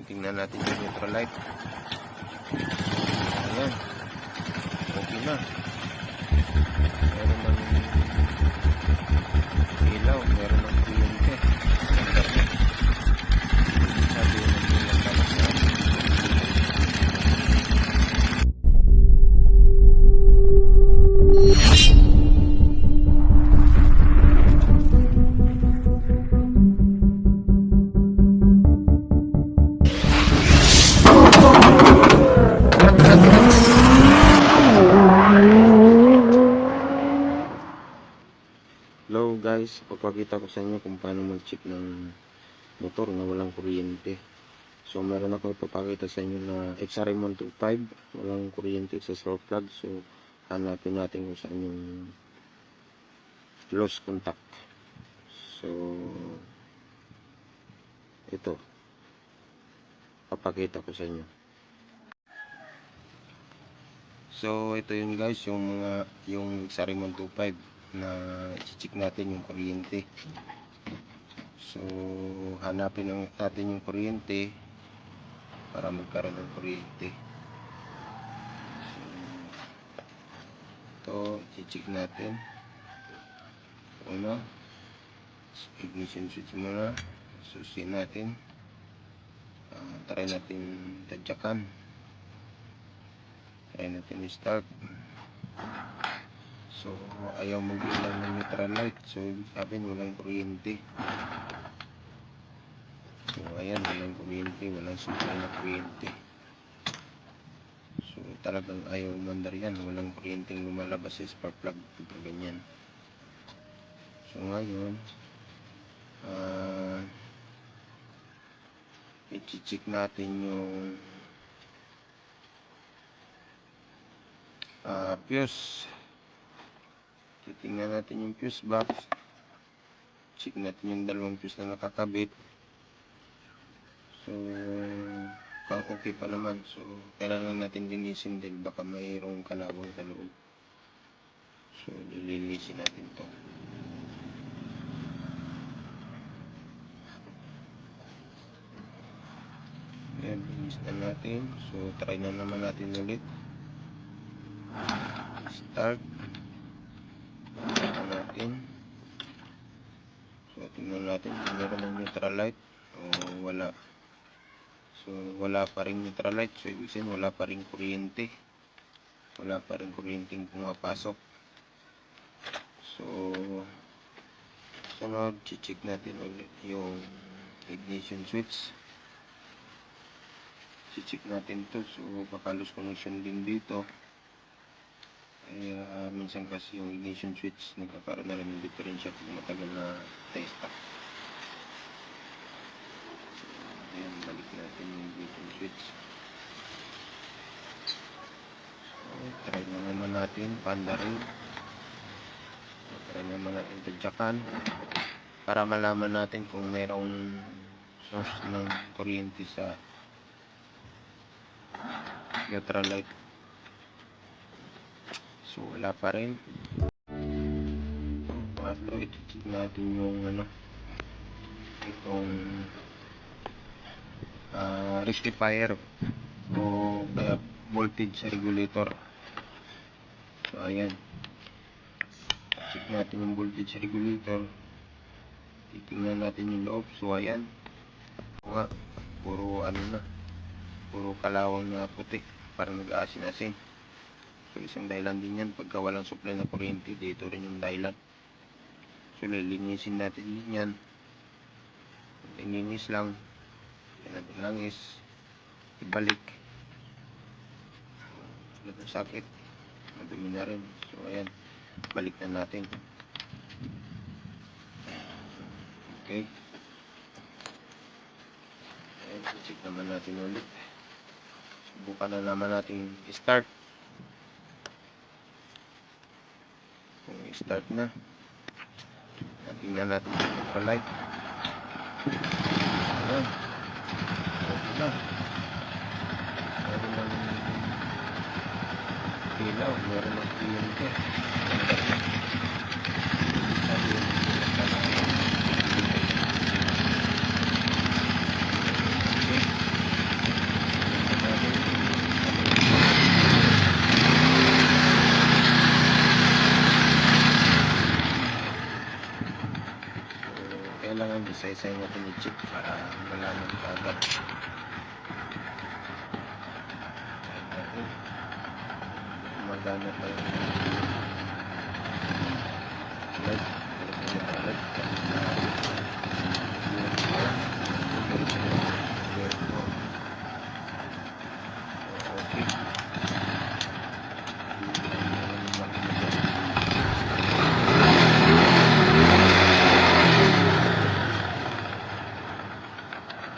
Ayan, tingnan natin yung neutral light. Ayan. Okay na. Meron ng ilaw, meron Hello guys, papakita ko sa inyo kung paano mag-check ng motor na walang kuryente. So meron ako ipapakita sa inyo na XRM125, walang kuryente sa spark plug. So hanapin natin kung saan yung lost contact. So ito, papakita ko sa inyo. So ito yun guys, yung mga yung XRM125 na i-check natin yung kuryente. So, hanapin natin yung kuryente para magkaroon ng kuryente. So, ito, i-check natin. Una, ignition switch muna. Susi natin. Ah, try natin tadyakan. Try natin i-start. So, ayaw mag-ilaw ng neutral light. So, sabihin, walang kuryente. So, ayan, walang kuryente. Walang supply na kuryente. So, talagang ayaw mandar yan. Walang kuryenteng lumalabas sa spark plug. Pag ganyan. So, ngayon, ah, i-check natin yung ah, fuse. Titingnan natin yung fuse box. Check natin yung dalawang fuse na nakakabit. So, pang okay pa naman. So, kailangan natin linisin din. Baka mayroong kalawang sa loob. So, lilinisin natin to. Ayan, linis na natin. So, try na naman natin ulit. Start natin so tingnan natin kung meron ng neutral light o wala. So wala pa rin neutral light. So ibig sabihin wala pa rin kuryente. Wala pa rin kuryenteng pumapasok. So sunod check natin ulit yung ignition switch. Check natin to. So baka loose connection din dito kaya ah, minsan kasi yung ignition switch nagkakaroon na rin ng differential kung matagal na testa. Ayan, balik natin yung ignition switch. So, try na naman natin, panda rin. Try naman natin tadyakan para malaman natin kung mayroong source ng kuryente sa neutral light. So, wala pa rin. After ito, natin yung ano, itong ah, rectifier o kaya voltage regulator. So, ayan. Check natin yung voltage regulator. Titingnan natin yung loob. So, ayan. Puro ano na. Puro kalawang na puti. Parang nag-aasin-asin. So, isang dahilan din yan. Pagka walang supply na kuryente, dito rin yung dahilan. So, lilinisin natin din yan. Lininis lang. Yan natin langis. Ibalik. Wala ng sakit. Madumi na rin. So, ayan. Balik na natin. Okay. Ayan, check naman natin ulit. Subukan na naman natin i-start. Kung i-start na. Tingnan natin neutral light. Ayan. Okay na. Meron ng ilaw. Meron ng kliyente. Ganda na. Sabi yung pinagkala. Okay. Isa-isa natin i-check para malaman ka agad. Magana pa yung. Light.